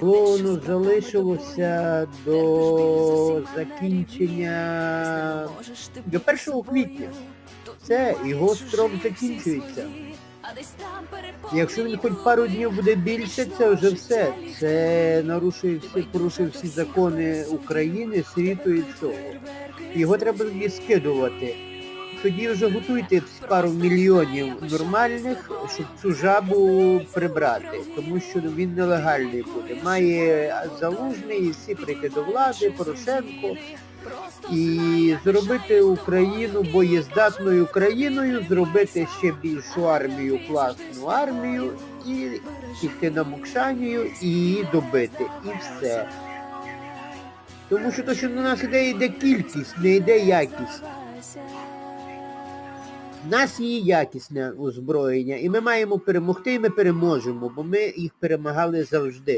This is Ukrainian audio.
Воно залишилося до закінчення до 1 квітня. Все, його строк закінчується. Якщо він хоч пару днів буде більше, це вже все. Це нарушує всі, порушує всі закони України, світу і всього. Його треба скидувати. Тоді вже готуйте пару мільйонів нормальних, щоб цю жабу прибрати, тому що він нелегальний буде. Має залужний всі прийти до влади, Порошенко і зробити Україну боєздатною країною, зробити ще більшу армію, класну армію і піти на Мокшанію і її добити. І все. Тому що то, що на нас іде, йде кількість, не йде якість. В нас є якісне озброєння, і ми маємо перемогти, і ми переможемо, бо ми їх перемагали завжди.